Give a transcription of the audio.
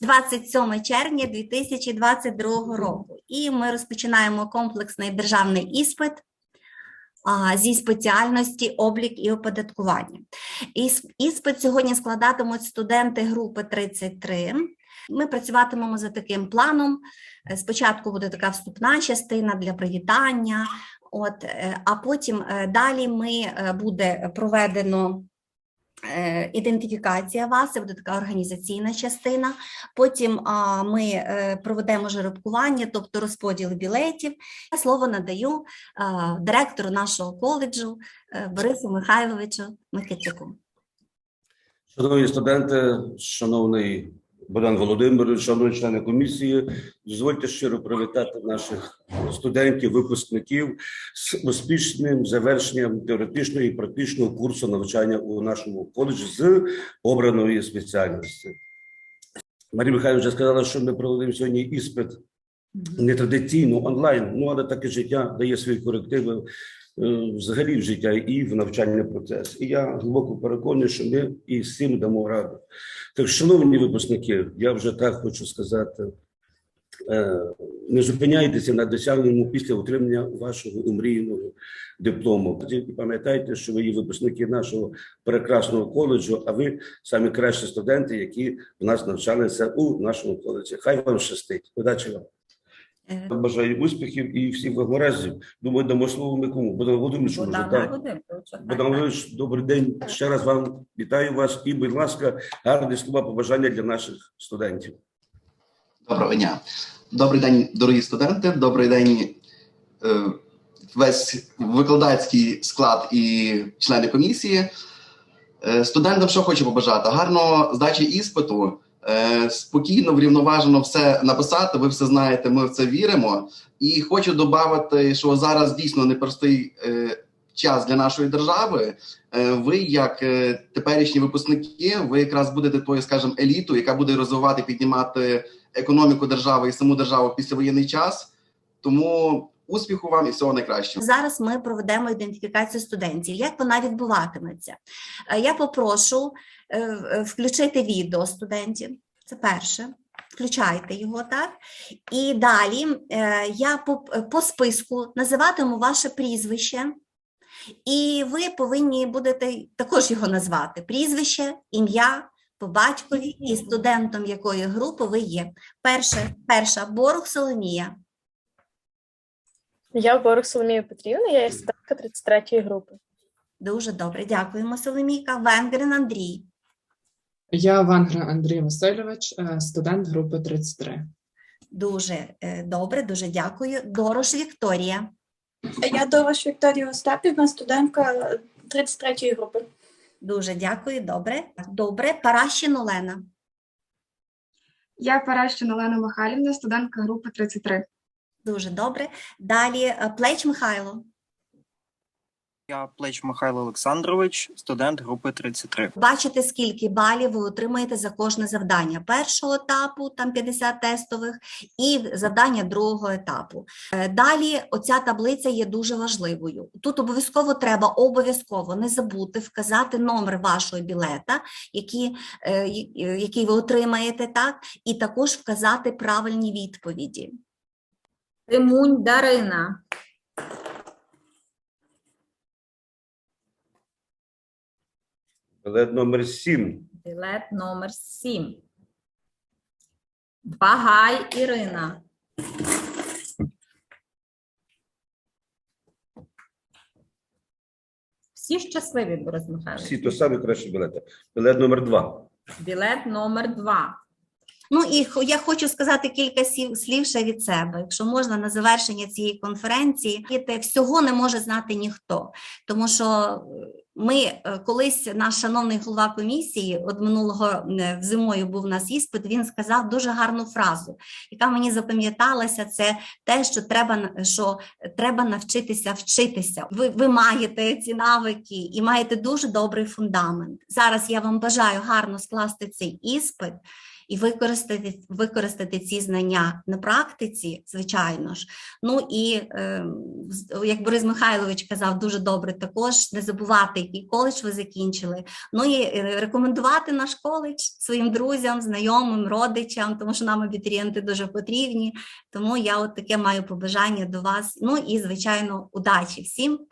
27 червня 2022 року. І ми розпочинаємо комплексний державний іспит зі спеціальності облік і оподаткування. Іс- Іспит сьогодні складатимуть студенти групи 33. Ми працюватимемо за таким планом. Е, Спочатку буде така вступна частина для привітання, от, е, а потім е, далі ми буде проведено ідентифікація вас, це буде така організаційна частина. Потім ми е, проведемо жеребкування, тобто розподіл білетів. Я слово надаю директору нашого коледжу е, Борису Михайловичу Микитюку. Шановні студенти, шановний Богдан Володимирович, шановні члени комісії, дозвольте щиро привітати наших студентів, випускників з успішним завершенням теоретичного і практичного курсу навчання у нашому коледжі з обраної спеціальності. Марія Михайловна вже сказала, що ми проводимо сьогодні іспит нетрадиційно онлайн, ну але таке життя дає свої корективи взагалі в життя і в навчальний процес. І я глибоко переконаний, що ми і з цим дамо раду. Так, шановні випускники, я вже так хочу сказати. е, Не зупиняйтеся на досягненому після отримання вашого умрійного диплому. Пам'ятайте, що ви є випускники нашого прекрасного коледжу, а ви самі кращі студенти, які в нас навчалися у нашому коледжі. Хай вам щастить. Удачі вам. Е, Бажаю успіхів і всіх вигоразів. Думаю, дамо слово ми кому? Богдан Володимирович, може, так? Богдан Володимирович, добрий день. Ще раз вам вітаю вас і, будь ласка, гарні слова побажання для наших студентів. Доброго дня. Добрий день, дорогі студенти. Добрий день, е, весь викладацький склад і члени комісії. Е, Студентам що хочу побажати? Гарно здачі іспиту, е, спокійно, врівноважено все написати. Ви все знаєте, ми в це віримо. І хочу додати, що зараз дійсно непростий е, час для нашої держави. Е, Ви, як теперішні випускники, ви якраз будете тою, скажімо, елітою, яка буде розвивати, піднімати економіку держави і саму державу в післявоєнний час. Тому успіху вам і всього найкращого. Зараз ми проведемо ідентифікацію студентів. Як вона відбуватиметься? Е, Я попрошу е, е, включити відео студентів. Це перше. Включайте його, так? І далі я по, по списку називатиму ваше прізвище, і ви повинні будете також його назвати: прізвище, ім'я по батькові і студентом якої групи ви є. Перше, перша Борух Соломія. Я Борух Соломія Петрівна, я є студентка 33-ї групи. Дуже добре, дякуємо, Соломійка. Венгрин Андрій. Я Вангра Андрій Васильович, е, студент групи 33. Дуже е, добре, дуже дякую. Дорош Вікторія. Я Дорош Вікторія Остапівна, студентка 33-ї групи. Дуже дякую, добре. Добре, Паращин Олена. Я Паращина Олена Михайлівна, студентка групи 33. Дуже добре. Далі е, Плеч Михайло. Я Плеч Михайло Олександрович, студент групи 33. Бачите, скільки балів ви отримаєте за кожне завдання першого етапу, там 50 тестових, і завдання другого етапу. Е, Далі оця таблиця є дуже важливою. Тут обов'язково треба обов'язково не забути вказати номер вашого білета, який, е, який ви отримаєте, так, і також вказати правильні відповіді. Тимунь Дарина. Білет номер 7. Білет номер 7. Багай Ірина. Всі щасливі, Борис Михайлович. Всі то самі кращі білети. Білет номер 2. Білет номер 2. Ну і я хочу сказати кілька слів ще від себе, якщо можна на завершення цієї конференції. Всього не може знати ніхто, тому що е, ми е, колись наш шановний голова комісії, от минулого е, зимою був у нас іспит. Він сказав дуже гарну фразу, яка мені запам'яталася. Це те, що треба що треба навчитися вчитися. Ви, ви маєте ці навики і маєте дуже добрий фундамент. Зараз я вам бажаю гарно скласти цей іспит. І використати, використати ці знання на практиці, звичайно ж. Ну і е, з- як Борис Михайлович казав, дуже добре також не забувати, який коледж ви закінчили. Ну і е, рекомендувати наш коледж своїм друзям, знайомим, родичам, тому що нам абітурієнти дуже потрібні. Тому я от таке маю побажання до вас. Ну і звичайно, удачі всім.